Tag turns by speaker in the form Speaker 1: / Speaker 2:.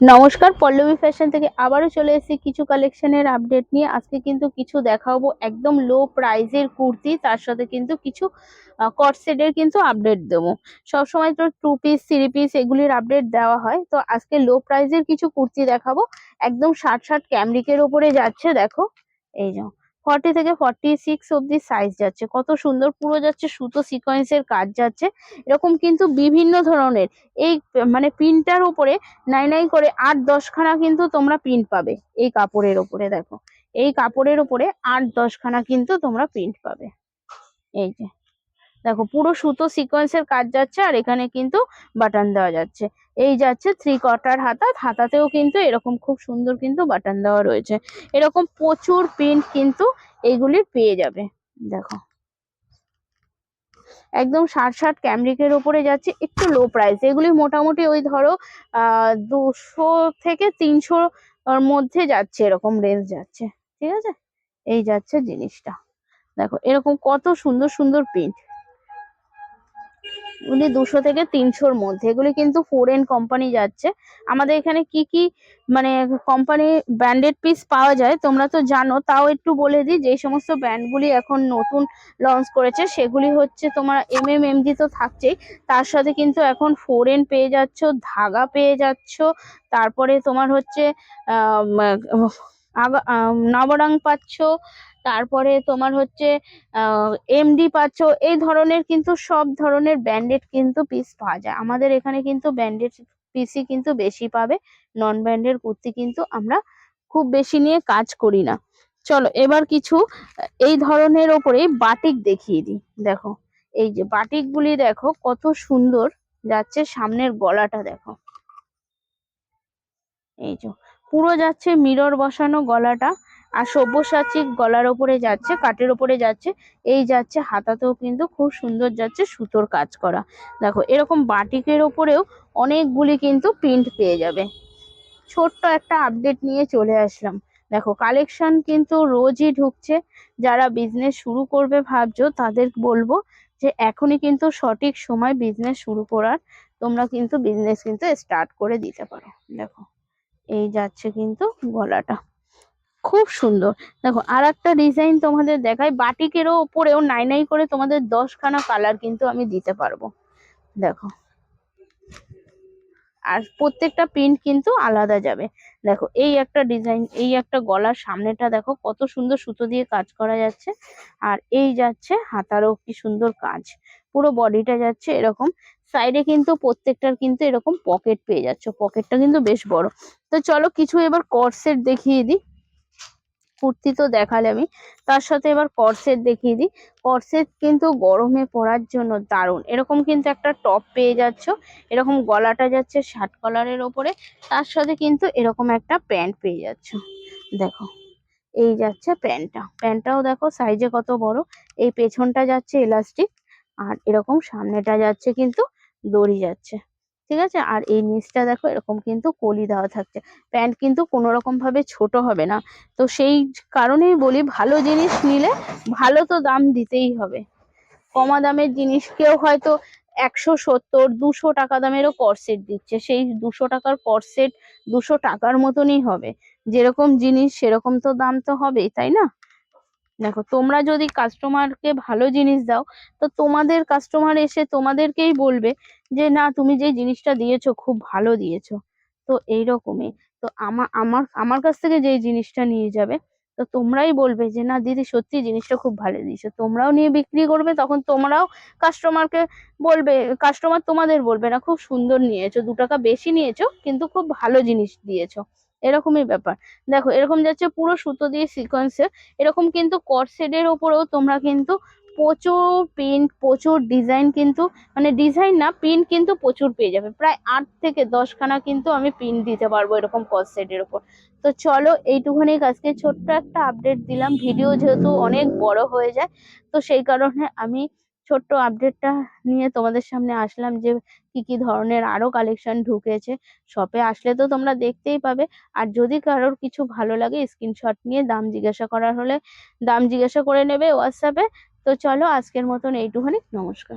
Speaker 1: নমস্কার, পল্লবী ফ্যাশন থেকে আবারও চলে এসেছি কিছু কালেকশনের আপডেট নিয়ে। আজকে কিন্তু কিছু দেখাবো একদম লো প্রাইজের কুর্তি, তার সাথে কিন্তু কিছু কটসেটের কিন্তু আপডেট দেবো। সবসময় তো টু পিস থ্রি পিস এগুলির আপডেট দেওয়া হয়। তো আজকে লো প্রাইজের কিছু কুর্তি দেখাবো। একদম ষাট ষাট ক্যামরিকের ওপরে যাচ্ছে, দেখো। এই যে ফর্টি থেকে ফর্টি সিক্স অব্দি সাইজ যাচ্ছে। কত সুন্দর পুরো যাচ্ছে, সুতো সিকোয়েন্সের কাজ যাচ্ছে। এরকম কিন্তু বিভিন্ন ধরনের এই মানে প্রিন্টার উপরে নাই নাই করে আট দশখানা কিন্তু তোমরা প্রিন্ট পাবে। এই কাপড়ের ওপরে দেখো। এই কাপড়ের ওপরে আট দশখানা কিন্তু তোমরা প্রিন্ট পাবে। এই যে। দেখো পুরো সুতো সিকোয়েন্সের কাজ যাচ্ছে আর এখানে কিন্তু বাটন দেওয়া যাচ্ছে। এই যাচ্ছে থ্রি কোয়ার্টার হাতা, হাতাতেও কিন্তু এরকম খুব সুন্দর কিন্তু বাটন দেওয়া রয়েছে। এরকম প্রচুর প্রিন্ট কিন্তু এইগুলি পেয়ে যাবে, দেখো। একদম ষাট ষাট ক্যামরিকের ওপরে যাচ্ছে, একটু লো প্রাইস এগুলি মোটামুটি ওই ধরো, আহ, দুশো থেকে তিনশো মধ্যে যাচ্ছে, এরকম রেঞ্জ যাচ্ছে, ঠিক আছে? এই যাচ্ছে জিনিসটা। দেখো এরকম কত সুন্দর সুন্দর প্রিন্ট এগুলি দুশো থেকে তিনশোর মধ্যে। এগুলি কিন্তু ফরেন কোম্পানি যাচ্ছে। আমাদের এখানে কি কি মানে কোম্পানি ব্র্যান্ডেড পিস পাওয়া যায় তোমরা তো জানো। তাও একটু বলে দিই, যে সমস্ত ব্র্যান্ডগুলি এখন নতুন লঞ্চ করেছে, সেগুলি হচ্ছে তোমার এম এম এম জি তো থাকছেই। তার সাথে কিন্তু এখন ফোরেন পেয়ে যাচ্ছ, ধাগা পেয়ে যাচ্ছ, তারপরে তোমার হচ্ছে নবরং পাচ্ছ, তারপরে তোমার হচ্ছে এমডি পাচ্ছ, এই ধরনের কিন্তু সব ধরনের ব্র্যান্ডেড কিন্তু পিস পাওয়া যায়। আমাদের এখানে কিন্তু ব্র্যান্ডেড পিসই কিন্তু বেশি পাবে নন ব্র্যান্ডের কুর্তি কিন্তু আমরা খুব বেশি নিয়ে কাজ করি না। চলো, এবার কিছু, এই ধরনের ওপরে বাটিক দেখিয়ে দিই। দেখো, এই যে বাটিকগুলি দেখো, কত সুন্দর যাচ্ছে সামনের গলাটা দেখো। এই যে পুরো যাচ্ছে মিরর বসানো গলাটা আর সব্যসাচী গলার ওপরে যাচ্ছে, কাঠের ওপরে যাচ্ছে, এই যাচ্ছে হাতাতেও কিন্তু খুব সুন্দর যাচ্ছে সুতোর কাজ করা। দেখো, এরকম বাটিকের ওপরেও অনেকগুলি কিন্তু প্রিন্ট পেয়ে যাবে। ছোট্ট একটা আপডেট নিয়ে চলে আসলাম। দেখো কালেকশন কিন্তু রোজই ঢুকছে। যারা বিজনেস শুরু করবে ভাবছ, তাদের বলব যে এখনই কিন্তু সঠিক সময় বিজনেস শুরু করার। তোমরা কিন্তু বিজনেস কিন্তু স্টার্ট করে দিতে পারো। দেখো। এই যাচ্ছে কিন্তু গলাটা। খুব সুন্দর। দেখো আর একটা ডিজাইন তোমাদের দেখাই। বাটিকেরও ওপরেও নাই নাই করে তোমাদের দশখানা কালার কিন্তু আমি দিতে পারব। দেখো। আর প্রত্যেকটা প্রিন্ট কিন্তু আলাদা যাবে। দেখো, এই একটা ডিজাইন এই একটা গলার সামনেটা দেখো, কত সুন্দর সুতো দিয়ে কাজ করা যাচ্ছে। আর এই যাচ্ছে হাতারও কি সুন্দর কাজ। পুরো বডিটা যাচ্ছে এরকম সাইডে কিন্তু প্রত্যেকটার কিন্তু এরকম পকেট পেয়ে যাচ্ছে। পকেটটা কিন্তু বেশ বড়। তো চলো কিছু এবার কর্সেট দেখিয়ে দিই। কুর্তি তো দেখালে আমি। তার সাথে এবার কর্সেট দেখিয়ে দিই। কর্সেট কিন্তু গরমে পরার জন্য দারুণ। এরকম কিন্তু একটা টপ পেয়ে যাচ্ছ। এরকম গলাটা যাচ্ছে শার্ট কলারের ওপরে। তার সাথে কিন্তু এরকম একটা প্যান্ট পেয়ে যাচ্ছ। দেখো, এই যাচ্ছে প্যান্টটা প্যান্টটাও দেখো সাইজে কত বড়। এই পেছনটা যাচ্ছে এলাস্টিক আর এরকম সামনেটা যাচ্ছে কিন্তু দড়ি যাচ্ছে, ঠিক আছে? আর এই নিচটা দেখো এরকম কিন্তু কলি দেওয়া থাকছে। প্যান্ট কিন্তু কোনো রকম ভাবে ছোট হবে না। তো সেই কারণেই বলি ভালো জিনিস নিলে ভালো তো দাম দিতেই হবে। কমা দামের জিনিস কেউ হয়তো একশো সত্তর, দুশো টাকা দামেরও করসেট দিচ্ছে। সেই দুশো টাকার করসেট দুশো টাকার মতনই হবে। যেরকম জিনিস সেরকম তো দাম তো হবেই, তাই না? দেখো, তোমরা যদি কাস্টমারকে ভালো জিনিস দাও, তো তোমাদের কাস্টমার এসে তোমাদেরকেই বলবে যে, না, তুমি যে জিনিসটা দিয়েছ খুব ভালো দিয়েছ। তো এইরকমই। তো আমার আমার আমার কাছ থেকে যেই জিনিসটা নিয়ে যাবে, তো তোমরাই বলবে যে, না, দিদি, সত্যি জিনিসটা খুব ভালো দিয়েছ। তোমরাও নিয়ে বিক্রি করবে, তখন তোমরাও কাস্টমারকে বলবে কাস্টমার তোমাদের বলবে, না, খুব সুন্দর নিয়েছো, দু টাকা বেশি নিয়েছো, কিন্তু খুব ভালো জিনিস দিয়েছ। এরকমই ব্যাপার। দেখো, এরকম যাচ্ছে পুরো সুতো দিয়ে সিকোয়েন্সে এরকম কিন্তু কটসেটের ওপরেও তোমরা কিন্তু প্রচুর প্রিন্ট প্রচুর ডিজাইন কিন্তু মানে ডিজাইন না প্রিন্ট কিন্তু প্রচুর পেয়ে যাবে। প্রায় আট থেকে দশখানা কিন্তু আমি প্রিন্ট দিতে পারব এরকম কটসেটের ওপর। তো চলো এইটুখানি আজকে ছোট্ট একটা আপডেট দিলাম। ভিডিও যেহেতু অনেক বড় হয়ে যায়, তো সেই কারণে আমি ছোট্ট আপডেটটা নিয়ে তোমাদের সামনে আসলাম যে কি কি ধরনের আরও কালেকশন ঢুকেছে। শপে আসলে তো তোমরা দেখতেই পাবে। আর যদি কারোর কিছু ভালো লাগে স্ক্রিনশট নিয়ে দাম জিজ্ঞাসা করার হলে দাম জিজ্ঞাসা করে নেবে হোয়াটসঅ্যাপে তো চলো আজকের মতন এইটুখানি, নমস্কার।